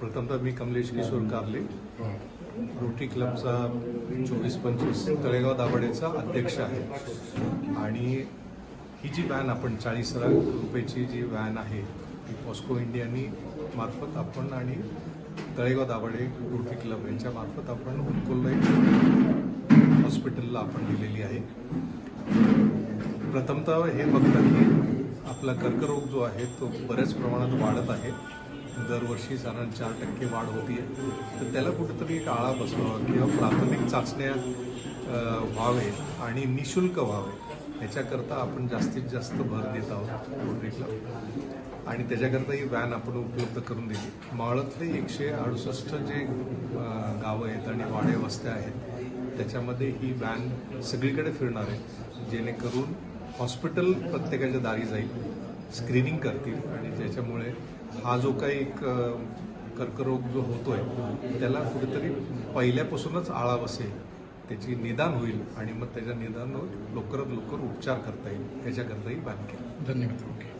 प्रथमतः मी कमलेश किशोर कारले. रोटरी क्लबचा चोवीस पंचवीस तळेगाव दाभाडेचा अध्यक्ष आहे. आणि ही जी व्हॅन आपण चाळीस लाख रुपयाची जी व्हॅन आहे ती पॉस्को इंडियानी मार्फत आपण आणि तळेगाव दाभाडे रोटरी क्लब यांच्या मार्फत आपण हुलकोल्ला हॉस्पिटलला आपण दिलेली आहे. प्रथमतः हे बघतात की आपला कर्करोग जो आहे तो बऱ्याच प्रमाणात वाढत आहे. दरवर्षी साधारण चार टक्के वाढ होती तर त्याला कुठेतरी एक आळा बसवा किंवा प्राथमिक चाचण्या व्हावे आणि निशुल्क व्हावे याच्याकरता आपण जास्तीत जास्त भर देत आहोत रोटरी आणि त्याच्याकरता ही व्हॅन आपण उपलब्ध करून दिली. मावळातले एकशे अडुसष्ट जे गावं आहेत आणि वाडे वस्त्या आहेत त्याच्यामध्ये ही व्हॅन सगळीकडे फिरणार आहे. जेणेकरून हॉस्पिटल प्रत्येकाच्या दारी जाईल स्क्रीनिंग करतील आणि ज्याच्यामुळे हा जो काही एक कर्करोग जो होतोय त्याला कुठेतरी पहिल्यापासूनच आळा बसेल त्याची निदान होईल आणि मग त्याच्या निदान लवकरात लवकर उपचार करता येईल याच्याकरताही व्हॅन धन्यवाद. ओके.